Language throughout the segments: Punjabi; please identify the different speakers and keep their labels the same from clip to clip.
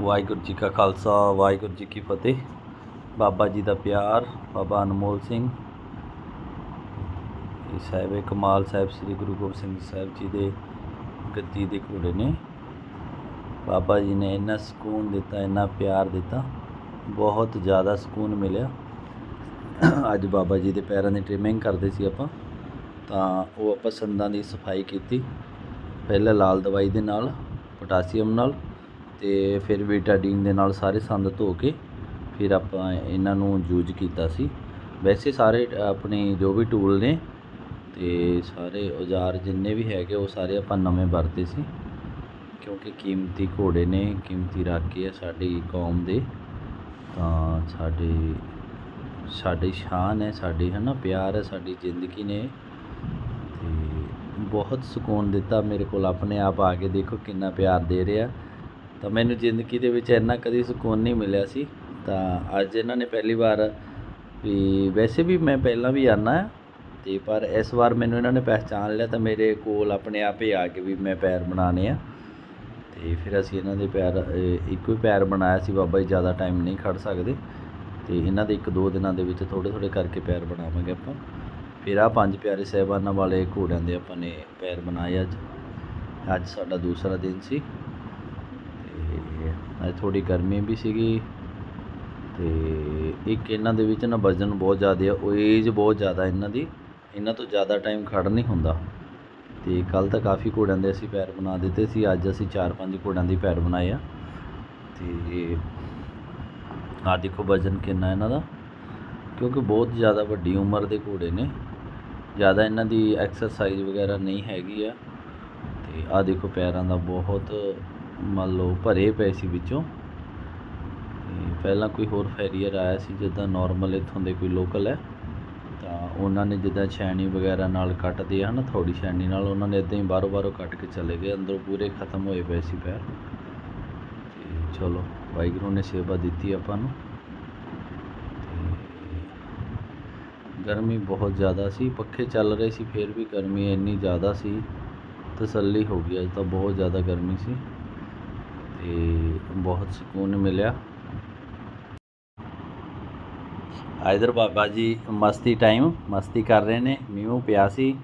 Speaker 1: ਵਾਹਿਗੁਰੂ ਜੀ ਕਾ ਖਾਲਸਾ, ਵਾਹਿਗੁਰੂ ਜੀ ਕੀ ਫਤਿਹ। ਬਾਬਾ ਜੀ ਦਾ ਪਿਆਰ, ਬਾਬਾ ਅਨਮੋਲ ਸਿੰਘ ਇਹ ਸਾਹਿਬ ਕਮਾਲ ਸਾਹਿਬ, ਸ੍ਰੀ ਗੁਰੂ ਗੋਬਿੰਦ ਸਿੰਘ ਸਾਹਿਬ ਜੀ ਦੇ ਗੱਦੀ ਦੇ ਘੋੜੇ ਨੇ। ਬਾਬਾ ਜੀ ਨੇ ਇੰਨਾ ਸਕੂਨ ਦਿੱਤਾ, ਇੰਨਾ ਪਿਆਰ ਦਿੱਤਾ, ਬਹੁਤ ਜ਼ਿਆਦਾ ਸਕੂਨ ਮਿਲਿਆ। ਅੱਜ ਬਾਬਾ ਜੀ ਦੇ ਪੈਰਾਂ ਦੀ ਟ੍ਰਿਮਿੰਗ ਕਰਦੇ ਸੀ ਆਪਾਂ, ਤਾਂ ਉਹ ਆਪਾਂ ਸੰਦਾਂ ਦੀ ਸਫ਼ਾਈ ਕੀਤੀ, ਪਹਿਲਾਂ ਲਾਲ ਦਵਾਈ ਦੇ ਨਾਲ, ਪੋਟਾਸੀਅਮ ਨਾਲ ਤੇ ਫਿਰ ਵੀਟਾਡੀਨ ਦੇ ਨਾਲ ਸਾਰੇ ਸੰਦ ਧੋ ਕੇ ਫਿਰ ਆਪਾਂ ਇਹਨਾਂ ਨੂੰ ਯੂਜ਼ ਕੀਤਾ ਸੀ। ਵੈਸੇ ਸਾਰੇ ਆਪਣੇ ਜੋ ਵੀ ਟੂਲ ਨੇ ਤੇ ਸਾਰੇ ਔਜ਼ਾਰ ਜਿੰਨੇ ਵੀ ਹੈਗੇ ਉਹ ਸਾਰੇ ਆਪਾਂ ਨਵੇਂ ਵਰਤੇ ਸੀ। ਕਿਉਂਕਿ ਕੀਮਤੀ ਘੋੜੇ ਨੇ, ਕੀਮਤੀ ਰਾਖੀ ਆ ਸਾਡੀ ਕੌਮ ਦੇ। ਤਾਂ ਸਾਡੀ ਸਾਡੀ ਸ਼ਾਨ ਹੈ, ਸਾਡੀ ਹੈ ਨਾ ਪਿਆਰ ਹੈ, ਸਾਡੀ ਜ਼ਿੰਦਗੀ ਨੇ। ਤੇ ਬਹੁਤ ਸਕੂਨ ਦਿੱਤਾ ਮੇਰੇ ਕੋਲ, ਆਪਣੇ ਆਪ ਆ ਕੇ ਦੇਖੋ ਕਿੰਨਾ ਪਿਆਰ ਦੇ ਰਿਹਾ। ਤਾਂ ਮੈਨੂੰ ਜ਼ਿੰਦਗੀ ਦੇ ਵਿੱਚ ਇੰਨਾ ਕਦੀ ਸਕੂਨ ਨਹੀਂ ਮਿਲਿਆ ਸੀ। ਤਾਂ ਅੱਜ ਇਹਨਾਂ ਨੇ ਪਹਿਲੀ ਵਾਰ ਵੀ ਵੈਸੇ ਵੀ ਮੈਂ ਪਹਿਲਾਂ ਵੀ ਆਨਾ ਤੇ ਪਰ ਇਸ ਵਾਰ ਮੈਨੂੰ ਇਹਨਾਂ ਨੇ ਪਹਿਚਾਨ ਲਿਆ ਤਾਂ ਮੇਰੇ ਕੋਲ ਆਪਣੇ ਆਪ ਹੀ ਆ ਕੇ ਵੀ ਮੈਂ ਪੈਰ ਬਣਾਣੇ ਆ। ਤੇ ਫਿਰ ਅਸੀਂ ਇਹਨਾਂ ਦੇ ਪੈਰ ਅਹ, ਇੱਕੋ ਹੀ ਪੈਰ ਬਣਾਇਆ ਸੀ ਬਾਬਾ ਜੀ ਜ਼ਿਆਦਾ ਟਾਈਮ ਨਹੀਂ ਖੜ ਸਕਦੇ। ਤੇ ਇਹਨਾਂ ਦੇ ਇੱਕ ਦੋ ਦਿਨਾਂ ਦੇ ਵਿੱਚ ਥੋੜੇ ਥੋੜੇ ਕਰਕੇ ਪੈਰ ਬਣਾਵਾਂਗੇ ਆਪਾਂ। ਫਿਰ ਆ ਪੰਜ ਪਿਆਰੇ ਸਾਹਿਬਾਨਾਂ ਵਾਲੇ ਘੋੜਿਆਂ ਦੇ ਆਪਾਂ ਨੇ ਪੈਰ ਬਣਾਏ ਅੱਜ। ਅੱਜ ਸਾਡਾ ਦੂਸਰਾ ਦਿਨ ਸੀ। ਅੱਜ ਥੋੜੀ ਗਰਮੀ ਵੀ ਸੀਗੀ ਤੇ ਇੱਕ ਇਹਨਾਂ ਦੇ ਵਿੱਚ ਨਾ ਵਜ਼ਨ ਬਹੁਤ ਜ਼ਿਆਦਾ ਆ, ਉਹ ਏਜ ਬਹੁਤ ਜ਼ਿਆਦਾ ਇਹਨਾਂ ਦੀ, ਇਹਨਾਂ ਤੋਂ ਜ਼ਿਆਦਾ ਟਾਈਮ ਖੜ ਨਹੀਂ ਹੁੰਦਾ। ਤੇ ਕੱਲ ਤਾਂ ਕਾਫੀ ਘੋੜਿਆਂ ਦੇ ਅਸੀਂ ਪੈਰ ਬਣਾ ਦਿੱਤੇ ਸੀ, ਅੱਜ ਅਸੀਂ ਚਾਰ ਪੰਜ ਘੋੜਿਆਂ ਦੀ ਪੈਰ ਬਣਾਏ ਆ। ਤੇ ਆ ਦੇਖੋ ਵਜ਼ਨ ਕਿੰਨਾ ਇਹਨਾਂ ਦਾ, ਕਿਉਂਕਿ ਬਹੁਤ ਜ਼ਿਆਦਾ ਵੱਡੀ ਉਮਰ ਦੇ ਘੋੜੇ ਨੇ। ਜ਼ਿਆਦਾ ਇਹਨਾਂ ਦੀ ਐਕਸਰਸਾਈਜ਼ ਵਗੈਰਾ ਨਹੀਂ ਹੈਗੀ ਆ। ਤੇ ਆ ਦੇਖੋ ਪੈਰਾਂ ਦਾ ਬਹੁਤ ਮੰਨ ਲਓ ਭਰੇ ਪਏ ਸੀ ਵਿੱਚੋਂ। ਤੇ ਪਹਿਲਾਂ ਕੋਈ ਹੋਰ ਫੈਰੀਅਰ ਆਇਆ ਸੀ, ਜਿੱਦਾਂ ਨਾਰਮਲ ਇੱਥੋਂ ਦੇ ਕੋਈ ਲੋਕਲ ਹੈ। ਤਾਂ ਉਹਨਾਂ ਨੇ ਜਿੱਦਾਂ ਛੈਣੀ ਵਗੈਰਾ ਨਾਲ ਕੱਟਦੇ ਆ ਨਾ ਥੋੜੀ ਛੈਣੀ ਨਾਲ, ਉਹਨਾਂ ਨੇ ਇਦਾਂ ਹੀ ਬਾਹਰੋਂ ਬਾਹਰੋਂ ਕੱਟ ਕੇ ਚਲੇ ਗਏ। ਅੰਦਰੋਂ ਪੂਰੇ ਖਤਮ ਹੋਏ ਪਏ ਸੀ ਪੈਰ। ਤੇ ਚਲੋ, ਵਾਹਿਗੁਰੂ ਨੇ ਸੇਵਾ ਦਿੱਤੀ ਆਪਾਂ ਨੂੰ। ਤੇ ਗਰਮੀ ਬਹੁਤ ਜ਼ਿਆਦਾ ਸੀ, ਪੱਖੇ ਚੱਲ ਰਹੇ ਸੀ, ਫਿਰ ਵੀ ਗਰਮੀ ਇੰਨੀ ਜ਼ਿਆਦਾ ਸੀ। ਤਸੱਲੀ ਹੋ ਗਈ, ਅੱਜ ਤਾਂ ਬਹੁਤ ਜ਼ਿਆਦਾ ਗਰਮੀ ਸੀ। ਤੇ ਬਹੁਤ ਸਕੂਨ ਮਿਲਿਆ। ਇਧਰ ਬਾਬਾ ਜੀ, ਮਸਤੀ ਟਾਈਮ ਮਸਤੀ ਕਰ ਰਹੇ ਨੇ। ਮੀਂਹ ਪਿਆ ਸੀ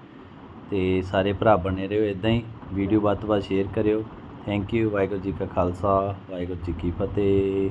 Speaker 1: ਤੇ ਸਾਰੇ ਭਰਾ ਬਣੇ ਰਹੋ ਇਦਾਂ ਹੀ। ਵੀਡੀਓ ਵੱਧ ਤੋਂ ਵੱਧ ਸ਼ੇਅਰ ਕਰਿਓ। ਥੈਂਕ ਯੂ ਵਾਹਿਗੁਰੂ ਜੀ ਕਾ ਖਾਲਸਾ, ਵਾਹਿਗੁਰੂ ਜੀ ਕੀ ਫਤਿਹ।